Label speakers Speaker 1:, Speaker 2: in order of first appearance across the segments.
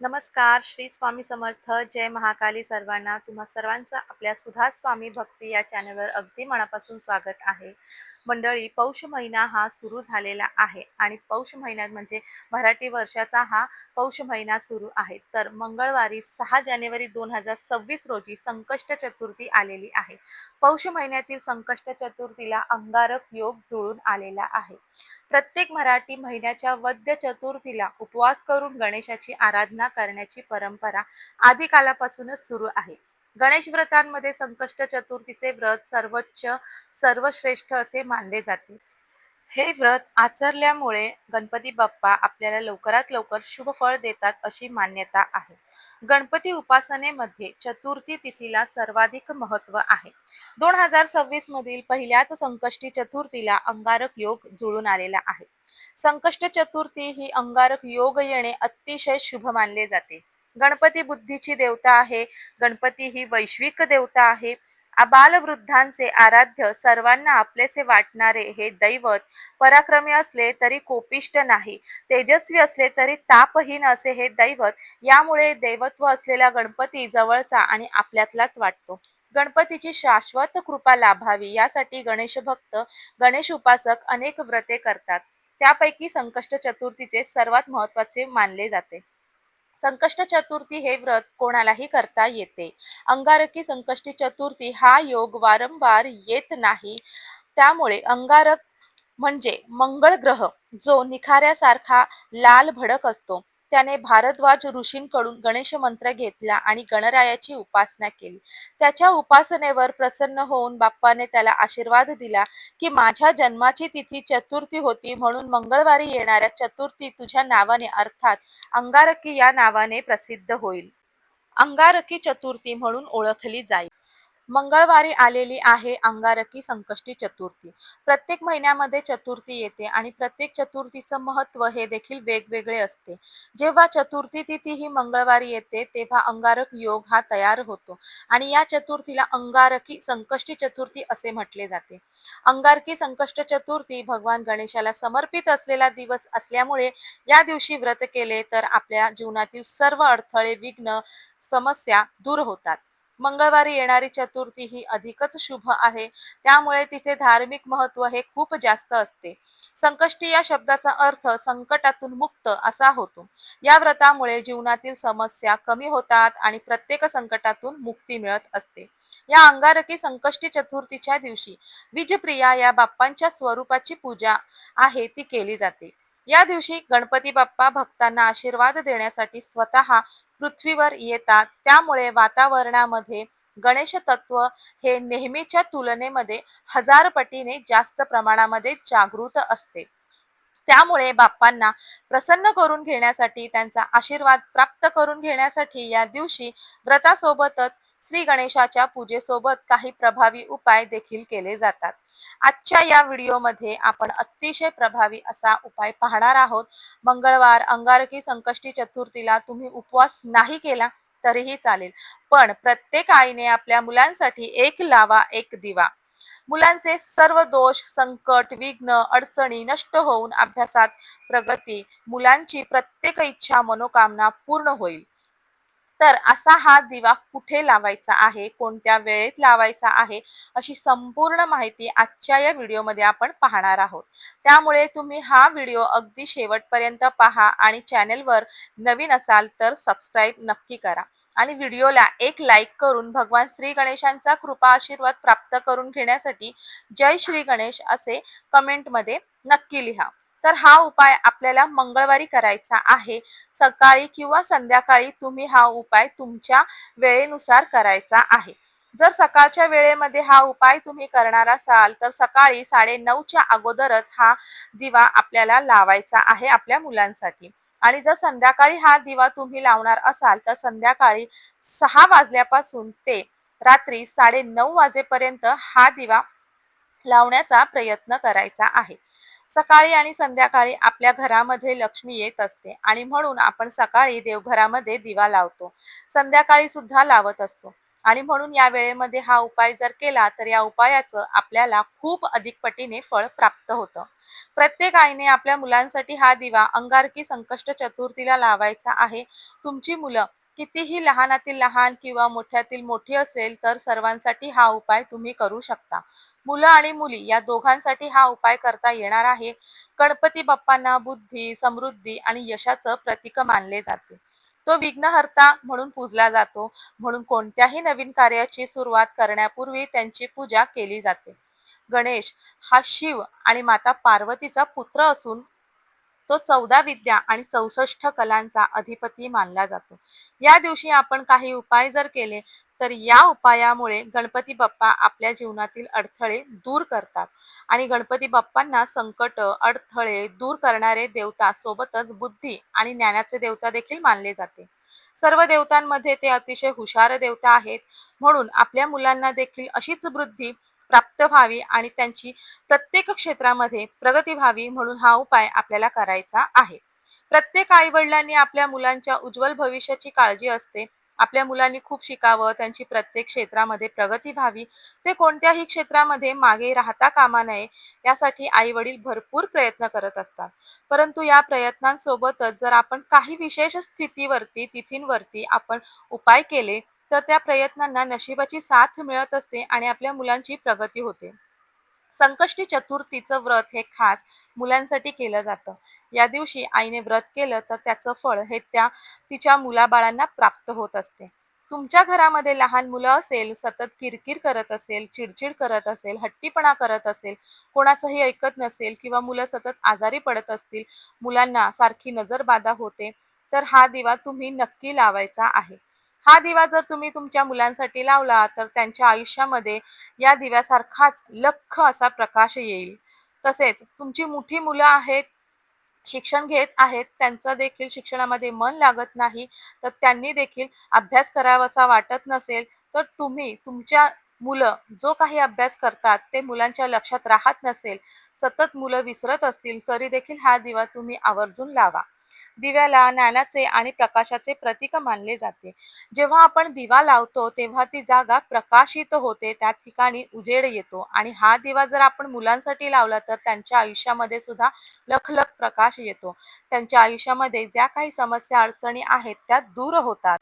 Speaker 1: नमस्कार श्री स्वामी समर्थ. जय महाकाली सर्वांना. तुम्हा सर्वांचं आपल्या सुधा स्वामी भक्ती या चॅनलवर अगदी मनापासून स्वागत आहे. मंडळी पौष महिना हा सुरू झालेला आहे आणि पौष महिन्यात म्हणजे मराठी वर्षाचा हा पौष महिना सुरू आहे. तर मंगळवारी सहा जानेवारी दोन हजार सव्वीस रोजी संकष्ट चतुर्थी आलेली आहे. पौष महिन्यातील संकष्ट चतुर्थीला अंगारक योग जुळून आलेला आहे. प्रत्येक मराठी महिन्याच्या वद्य चतुर्थीला उपवास करून गणेशाची आराधना करण्याची परंपरा आदिकालापासूनच सुरू आहे. गणेश व्रतांमध्ये संकष्ट चतुर्थीचे व्रत सर्वोच्च सर्वश्रेष्ठ असे मानले जाते. हे व्रत आचरल्यामुळे गणपती बाप्पा आपल्याला लवकरात लवकर शुभ फळ देतात अशी मान्यता आहे. गणपती उपासनेमध्ये चतुर्थी तिथीला सर्वाधिक महत्त्व आहे. दोन हजार सव्वीस मधील पहिल्याच संकष्टी चतुर्थीला अंगारक योग जुळून आलेला आहे. संकष्ट चतुर्थी ही अंगारक योग येणे अतिशय शुभ मानले जाते. गणपती बुद्धीची देवता आहे. गणपती ही वैश्विक देवता आहे. बालवृद्धांचे आराध्य सर्वांना आपलेसे वाटणारे हे दैवत पराक्रमी असले तरी कोपिष्ट नाही. तेजस्वी असले तरी तापहीन असे हे दैवत यामुळे दैवत्व असलेला गणपती जवळचा आणि आपल्यातलाच वाटतो. गणपतीची शाश्वत कृपा लाभावी यासाठी गणेश भक्त गणेश उपासक अनेक व्रते करतात. त्यापैकी संकष्ट चतुर्थीचे सर्वात महत्त्वाचे मानले जाते. संकष्ट चतुर्थी हे व्रत कोणालाही करता येते. अंगारकी संकष्टी चतुर्थी हा योग वारंवार येत नाही. त्यामुळे अंगारक म्हणजे मंगळ ग्रह जो निखाऱ्यासारखा लाल भडक असतो. त्याने भारद्वाज ऋषींकडून गणेश मंत्र घेतला आणि गणरायाची उपासना केली. त्याच्या उपासनेवर प्रसन्न होऊन बाप्पाने त्याला आशीर्वाद दिला की माझ्या जन्माची तिथी चतुर्थी होती म्हणून मंगळवारी येणाऱ्या चतुर्थी तुझ्या नावाने अर्थात अंगारकी या नावाने प्रसिद्ध होईल. अंगारकी चतुर्थी म्हणून ओळखली जाईल. मंगळवारी आलेली आहे अंगारकी संकष्टी चतुर्थी. प्रत्येक महिन्यामध्ये चतुर्थी येते आणि प्रत्येक चतुर्थीचं महत्त्व हे देखील वेगवेगळे असते. जेव्हा चतुर्थी तिथी ही मंगळवारी येते तेव्हा अंगारक योग हा तयार होतो आणि या चतुर्थीला अंगारकी संकष्टी चतुर्थी असे म्हटले जाते. अंगारकी संकष्ट चतुर्थी भगवान गणेशाला समर्पित असलेला दिवस असल्यामुळे या दिवशी व्रत केले तर आपल्या जीवनातील सर्व अडथळे विघ्न समस्या दूर होतात. मंगळवारी येणारी चतुर्थी ही अधिकच शुभ आहे. त्यामुळे तिचे धार्मिक महत्त्व हे खूप जास्त असते. संकष्टी या शब्दाचा अर्थ संकटातून मुक्त असा होतो. या व्रतामुळे जीवनातील समस्या कमी होतात आणि प्रत्येक संकटातून मुक्ती मिळत असते. या अंगारकी संकष्टी चतुर्थीच्या दिवशी विजप्रिया या बाप्पांच्या स्वरूपाची पूजा आहे ती केली जाते. या दिवशी गणपती बाप्पा भक्तांना आशीर्वाद देण्यासाठी स्वतः पृथ्वीवर येतात. त्यामुळे वातावरणामध्ये गणेश तत्व हे नेहमीच्या तुलनेमध्ये हजार पटीने जास्त प्रमाणामध्ये जागृत असते. त्यामुळे बाप्पांना प्रसन्न करून घेण्यासाठी त्यांचा आशीर्वाद प्राप्त करून घेण्यासाठी या दिवशी व्रतासोबतच श्री गणेशाच्या पूजेसोबत काही प्रभावी उपाय देखील केले जातात. आजच्या या व्हिडिओमध्ये आपण अतिशय प्रभावी असा उपाय पाहणार आहोत. मंगळवार अंगारकी संकष्टी चतुर्थीला तुम्ही उपवास नाही केला तरीही चालेल. पण प्रत्येक आईने आपल्या मुलांसाठी एक लावा एक दिवा. मुलांचे सर्व दोष संकट विघ्न अडचणी नष्ट होऊन अभ्यासात प्रगती मुलांची प्रत्येक इच्छा मनोकामना पूर्ण होईल. तर असा हा दिवा कुठे लावायचा आहे? कोणत्या वेळेत लावायचा आहे? अशी संपूर्ण माहिती आजच्या या व्हिडिओमध्ये आपण पाहणार आहोत. त्यामुळे तुम्ही हा व्हिडिओ अगदी शेवटपर्यंत पहा आणि चॅनेलवर नवीन असाल तर सबस्क्राईब नक्की करा. आणि व्हिडिओला एक लाईक करून भगवान श्री गणेशांचा कृपा आशीर्वाद प्राप्त करून घेण्यासाठी जय श्री गणेश असे कमेंटमध्ये नक्की लिहा. तर हा उपाय आपल्याला मंगळवारी करायचा आहे. सकाळी किंवा संध्याकाळी तुम्ही हा उपाय तुमच्या वेळेनुसार करायचा आहे. जर सकाळच्या वेळेमध्ये हा उपाय तुम्ही करणार असाल तर सकाळी साडे नऊच्या अगोदरच हा दिवा आपल्याला लावायचा आहे आपल्या मुलांसाठी. आणि जर संध्याकाळी हा दिवा तुम्ही लावणार असाल तर संध्याकाळी सहा वाजल्यापासून ते रात्री साडे नऊ वाजेपर्यंत हा दिवा लावण्याचा प्रयत्न करायचा आहे. सकाळी आणि संध्याकाळी आपल्या घरामध्ये लक्ष्मी येत असते आणि म्हणून आपण सकाळी देवघरामध्ये दिवा लावतो. संध्याकाळी सुद्धा लावत असतो. आणि म्हणून या वेळेमध्ये हा उपाय जर केला तर या उपायाचं आपल्याला खूप अधिक पटीने फळ प्राप्त होतं. प्रत्येक आईने आपल्या मुलांसाठी हा दिवा अंगारकी संकष्ट चतुर्थीला लावायचा आहे. तुमची मुलं कितीही लहानातील लहान किंवा मोठ्यातील मोठी असेल तर सर्वांसाठी हा उपाय तुम्ही करू शकता. मुलं आणि मुली या दोघांसाठी हा उपाय करता येणार आहे. गणपती बाप्पांना बुद्धी समृद्धी आणि यशाचं प्रतीक मानले जाते. तो विघ्नहर्ता म्हणून पूजला जातो. म्हणून कोणत्याही नवीन कार्याची सुरुवात करण्यापूर्वी त्यांची पूजा केली जाते. गणेश हा शिव आणि माता पार्वतीचा पुत्र असून तो चौदा विद्या आणि चौसष्ट कलांचा अधिपती मानला जातो. या दिवशी आपण काही उपाय जर केले तर या उपायामुळे गणपती बाप्पा आपल्या जीवनातील अडथळे दूर करतात. आणि गणपती बाप्पांना संकट अडथळे दूर करणारे देवता सोबतच बुद्धी आणि ज्ञानाचे देवता देखील मानले जाते. सर्व देवतांमध्ये ते अतिशय हुशार देवता आहेत. म्हणून आपल्या मुलांना देखील अशीच वृद्धी प्राप्त व्हावी आणि त्यांची प्रत्येक क्षेत्रामध्ये प्रगती व्हावी म्हणून हा उपाय आपल्याला करायचा आहे. प्रत्येक आई वडिलांनी आपल्या मुलांच्या उज्ज्वल भविष्याची काळजी असते. आपल्या मुलांनी खूप शिकावं त्यांची प्रत्येक क्षेत्रामध्ये प्रगती व्हावी. ते कोणत्याही क्षेत्रामध्ये मागे राहता कामा नये यासाठी आई वडील भरपूर प्रयत्न करत असतात. परंतु या प्रयत्नांसोबतच जर आपण काही विशेष स्थितीवरती तिथींवरती आपण उपाय केले तर त्या प्रयत्नांना नशिबाची साथ मिळत असते आणि आपल्या मुलांची प्रगती होते. संकष्टी चतुर्थीचं व्रत हे खास मुलांसाठी केलं जातं. या दिवशी आईने व्रत केलं तर त्याचं फळ हे त्या तिच्या मुलाबाळांना प्राप्त होत असते. तुमच्या घरामध्ये लहान मुलं असेल सतत किरकिर करत असेल चिडचिड करत असेल हट्टीपणा करत असेल कोणाचंही ऐकत नसेल किंवा मुलं सतत आजारी पडत असतील मुलांना सारखी नजरबाधा होते तर हा दिवा तुम्ही नक्की लावायचा आहे. हा दिवा जर तुम्ही तुमच्या मुलांसाठी लावला तर त्यांच्या आयुष्यामध्ये या दिव्यासारखाच लख असा प्रकाश येईल. तसेच तुमची मोठी मुलं आहेत शिक्षण घेत आहेत त्यांचं देखील शिक्षणामध्ये मन लागत नाही तर त्यांनी देखील अभ्यास करावासा वाटत नसेल तर तुम्ही तुमच्या मुलं जो काही अभ्यास करतात ते मुलांच्या लक्षात राहत नसेल. सतत मुलं विसरत असतील तरी देखील हा दिवा तुम्ही आवर्जून लावा. दिव्याला ज्ञानाचे आणि प्रकाशाचे प्रतीक मानले जाते. जेव्हा आपण दिवा लावतो तेव्हा ती जागा प्रकाशित होते त्या ठिकाणी उजेड येतो. आणि हा दिवा जर आपण मुलांसाठी लावला तर त्यांच्या आयुष्यामध्ये सुद्धा लखलख प्रकाश येतो. त्यांच्या आयुष्यामध्ये ज्या काही समस्या अडचणी आहेत त्या दूर होतात.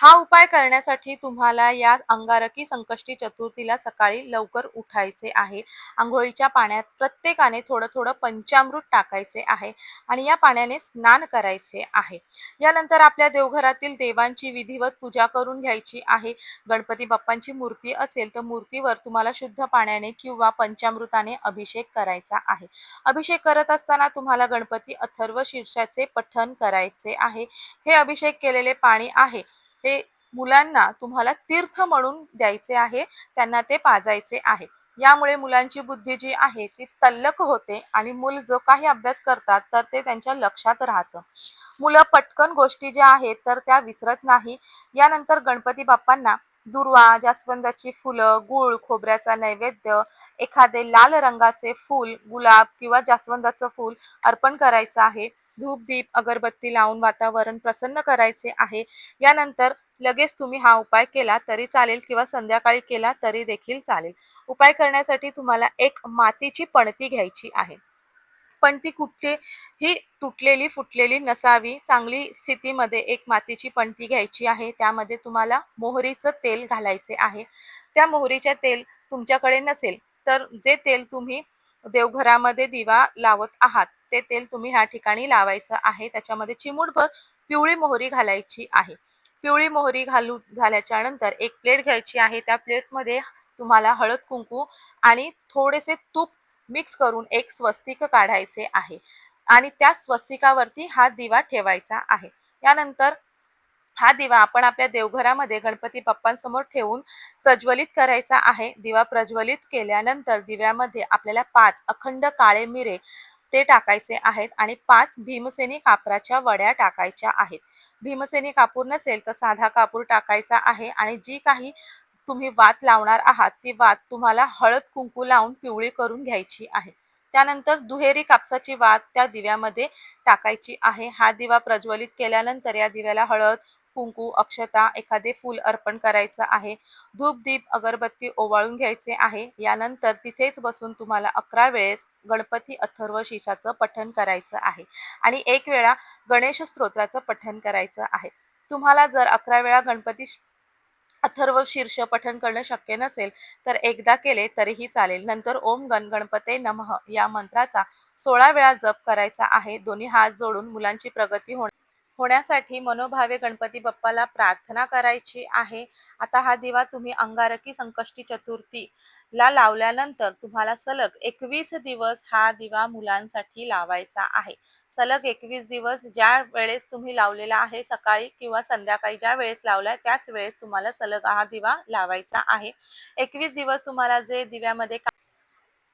Speaker 1: हा उपाय करण्यासाठी तुम्हाला या अंगारकी संकष्टी चतुर्थीला सकाळी लवकर उठायचे आहे. आंघोळीच्या पाण्यात प्रत्येकाने थोडं थोडं पंचामृत टाकायचे आहे आणि या पाण्याने स्नान करायचे आहे. यानंतर आपल्या देवघरातील देवांची विधिवत पूजा करून घ्यायची आहे. गणपती बाप्पांची मूर्ती असेल तर मूर्तीवर तुम्हाला शुद्ध पाण्याने किंवा पंचामृताने अभिषेक करायचा आहे. अभिषेक करत असताना तुम्हाला गणपती अथर्व शीर्षाचे पठण करायचे आहे. हे अभिषेक केलेले पाणी आहे. हे मुलांना तुम्हाला तीर्थ म्हणून द्यायचे आहे त्यांना ते पाजायचे आहे. यामुळे मुलांची बुद्धी जी आहे ती तल्लक होते आणि मूल जो काही अभ्यास करतात तर ते त्यांच्या लक्षात राहतं. मुलं पटकन गोष्टी ज्या आहेत तर त्या विसरत नाही. यानंतर गणपती बाप्पांना दुर्वा जास्वंदाची फुलं गुळ खोबऱ्याचा नैवेद्य एखादे लाल रंगाचे फूल गुलाब किंवा जास्वंदाचं फूल अर्पण करायचं आहे. धूप दीप अगरबत्ती लावून वातावरण प्रसन्न करायचे आहे. यानंतर लगेच तुम्ही हा उपाय केला तरी चालेल किंवा संध्याकाळी केला तरी देखील चालेल. उपाय करण्यासाठी तुम्हाला एक मातीची पणती घ्यायची आहे. पण ती कुठे ही तुटलेली फुटलेली नसावी. चांगली स्थितीमध्ये एक मातीची पणती घ्यायची आहे. त्यामध्ये तुम्हाला मोहरीचं तेल घालायचे आहे. त्या मोहरीच्या तेल तुमच्याकडे नसेल तर जे तेल तुम्ही देवघरामध्ये दिवा लावत आहात ते तेल तुम्ही ह्या ठिकाणी लावायचं आहे. त्याच्यामध्ये चिमूटभर पिवळी मोहरी घालायची आहे. पिवळी मोहरी घालू झाल्याच्यानंतर एक प्लेट घ्यायची आहे. त्या प्लेटमध्ये तुम्हाला हळद कुंकू आणि थोडेसे तूप मिक्स करून एक स्वस्तिक काढायचे आहे. आणि त्या स्वस्तिकावरती हा दिवा ठेवायचा आहे. यानंतर हा दिवा आपण आपल्या देवघरामध्ये गणपती बाप्पांसमोर ठेवून प्रज्वलित करायचा आहे. दिवा प्रज्वलित केल्यानंतर दिव्यामध्ये आपल्याला पाच अखंड काळे मिरे ते टाकायचे आहेत आणि पाच भीमसेनी कापराच्या वड्या टाकायच्या आहेत. भीमसेनी कापूर नसेल तर साधा कापूर टाकायचा आहे आणि जी काही तुम्ही वात लावणार आहात ती वात तुम्हाला हळद कुंकू लावून पिवळी करून घ्यायची आहे. त्यानंतर दुहेरी कापसाची वात त्या दिव्यामध्ये टाकायची आहे. हा दिवा प्रज्वलित केल्यानंतर या दिव्याला हळद कुंकू अक्षता एखादे फूल अर्पण करायचं आहे. धूप दीप अगरबत्ती ओवाळून घ्यायचे आहे. यानंतर तिथेच बसून तुम्हाला अकरा वेळेस गणपती अथर्व शीर्षाचं पठण करायचं आहे. आणि एक वेळा गणेश स्तोत्राचं पठण करायचं आहे. तुम्हाला जर अकरा वेळा गणपती अथर्व शीर्ष पठण करणं शक्य नसेल तर एकदा केले तरीही चालेल. नंतर ओम गण गणपते नमः या मंत्राचा सोळा वेळा जप करायचा आहे. दोन्ही हात जोडून मुलांची प्रगती होणार होण्यासाठी मनोभावे गणपती बाप्पाला प्रार्थना करायची आहे. आता हा दिवा तुम्ही अंगारकी संकष्टी चतुर्थी ला लावल्यानंतर तुम्हाला सलग एकवीस दिवस हा दिवा मुलांसाठी लावायचा आहे. सलग एकवीस दिवस ज्या वेळेस तुम्ही लावलेला आहे सकाळी किंवा संध्याकाळी ज्या वेळेस लावलाय त्याच वेळेस तुम्हाला सलग हा दिवा लावायचा आहे. एकवीस दिवस तुम्हाला जे दिव्यामध्ये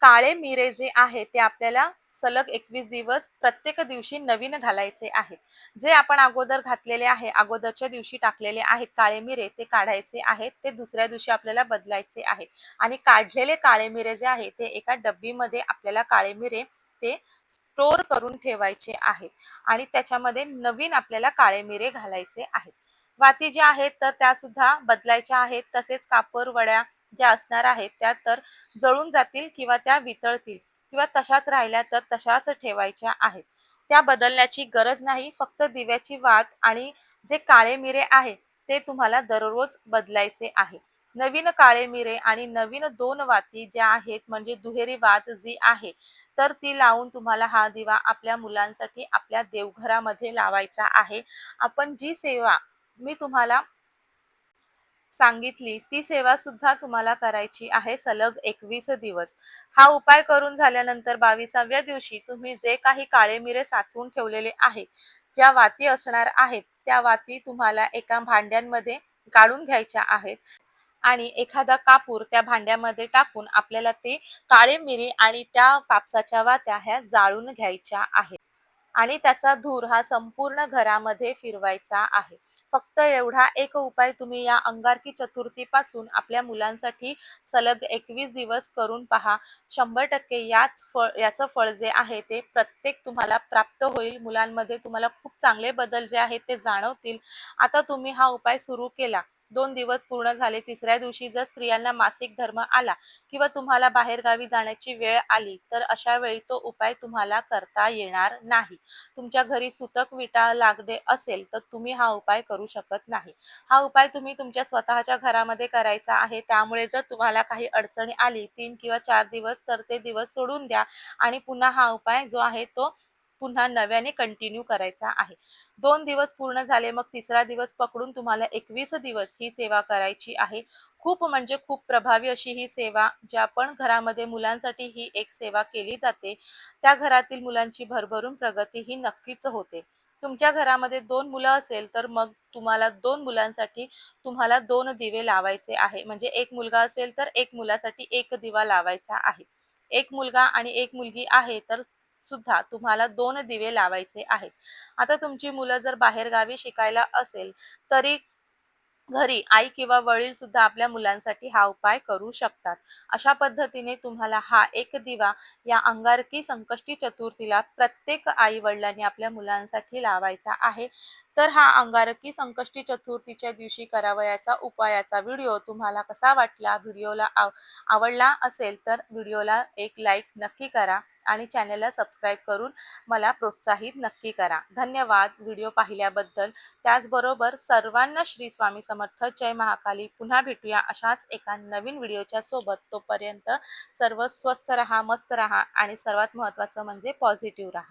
Speaker 1: काळे मिरे जे आहे ते आपल्याला सलग एकवीस दिवस प्रत्येक दिवशी नवीन घालायचे आहेत. जे आपण अगोदर घातलेले आहे अगोदरच्या दिवशी टाकलेले आहेत काळे मिरे ते काढायचे आहेत ते दुसऱ्या दिवशी आपल्याला बदलायचे आहे आणि काढलेले काळे मिरे जे आहे ते एका डब्बीमध्ये आपल्याला काळे मिरे ते स्टोर करून ठेवायचे आहेत. आणि त्याच्यामध्ये नवीन आपल्याला काळे मिरे घालायचे आहेत. वाती ज्या आहेत तर त्या सुद्धा बदलायच्या आहेत. तसेच कापूर वड्या ज्या असणार आहेत त्या तर जळून जातील किंवा त्या वितळतील किंवा तशाच राहिल्या तर तशाच ठेवायच्या आहेत. त्या बदलण्याची गरज नाही फक्त दिव्याची वात आणि जे काळे मिरे आहे ते तुम्हाला दररोज बदलायचे आहे. नवीन काळे मिरे आणि नवीन दोन वाती ज्या आहेत म्हणजे दुहेरी वात जी आहे तर ती लावून तुम्हाला हा दिवा आपल्या मुलांसाठी आपल्या देवघरामध्ये लावायचा आहे. आपण जी सेवा मी तुम्हाला सांगितली ती सेवा सुद्धा तुम्हाला करायची आहे सलग एकवीस दिवस. हा उपाय करून झाल्यानंतर बावीसाव्या दिवशी तुम्ही जे काही काळे मिरे साचवून ठेवलेले आहे ज्या वाती असणार आहेत त्या वाती तुम्हाला एका भांड्यांमध्ये काढून घ्यायच्या आहेत. आणि एखादा कापूर त्या भांड्यामध्ये टाकून आपल्याला ते काळे मिरी आणि त्या कापसाच्या वात्या ह्या जाळून घ्यायच्या आहेत. आणि त्याचा धूर हा संपूर्ण घरामध्ये फिरवायचा आहे. फक्त एवढा एक उपाय तुम्ही या अंगारकी चतुर्थीपासून आपल्या मुलांसाठी सलग एकवीस दिवस करून पहा. शंभर टक्के याच फळ याचं फळ जे आहे ते प्रत्येक तुम्हाला प्राप्त होईल. मुलांमध्ये तुम्हाला खूप चांगले बदल जे आहेत ते जाणवतील. आता तुम्ही हा उपाय सुरू केला. दोन दिवस पूर्ण झाले तिसऱ्या दिवशी जर स्त्रियांना मासिक धर्म आला किंवा तुम्हाला बाहेरगावी जाण्याची वेळ आली तर अशा वेळी तो उपाय तुम्हाला करता येणार नाही. तुमच्या घरी सुतक विटा लागले असेल तर तुम्ही हा उपाय करू शकत नाही. हा उपाय तुम्ही तुमच्या स्वतःच्या घरामध्ये करायचा आहे त्यामुळे जर तुम्हाला काही अडचणी आली तीन किंवा चार दिवस तर ते दिवस सोडून द्या. आणि पुन्हा हा उपाय जो आहे तो पुन्हा नव्याने कंटिन्यू करायचा आहे. दोन दिवस पूर्ण झाले मग तिसरा दिवस पकडून तुम्हाला एकवीस दिवस ही सेवा करायची आहे. खूप म्हणजे खूप प्रभावी अशी ही सेवा ज्या पण घरामध्ये मुलांसाठी ही एक सेवा केली जाते त्या घरातील मुलांची भरभरून प्रगती ही नक्कीच होते. तुमच्या घरामध्ये दोन मुलं असेल तर मग तुम्हाला दोन मुलांसाठी तुम्हाला दोन दिवे लावायचे आहे. म्हणजे एक मुलगा असेल तर एक मुलासाठी एक दिवा लावायचा आहे. एक मुलगा आणि एक मुलगी आहे तर सुद्धा तुम्हाला दोन दिवे लावायचे आहेत. आता तुमची मुलं जर बाहेर गावी शिकायला असेल तरी घरी आई किंवा वडील सुद्धा आपल्या मुलांसाठी हा उपाय करू शकतात. अशा पद्धतीने तुम्हाला हा एक दिवा या अंगारकी संकष्टी चतुर्थीला प्रत्येक आई वडिलांनी आपल्या मुलांसाठी लावायचा आहे. तर हा अंगारकी संकष्टी चतुर्थीच्या दिवशी करावयाचा उपायाचा व्हिडिओ तुम्हाला कसा वाटला व्हिडिओला आव आवडला असेल तर व्हिडिओला एक लाईक नक्की करा. आणि चॅनलला सबस्क्राईब करून मला प्रोत्साहित नक्की करा. धन्यवाद व्हिडिओ पाहिल्याबद्दल. त्याचबरोबर सर्वांना श्री स्वामी समर्थ. जय महाकाली. पुन्हा भेटूया अशाच एका नवीन व्हिडिओच्या सोबत. तोपर्यंत सर्व स्वस्थ रहा मस्त रहा आणि सर्वात महत्त्वाचं म्हणजे पॉझिटिव्ह रहा.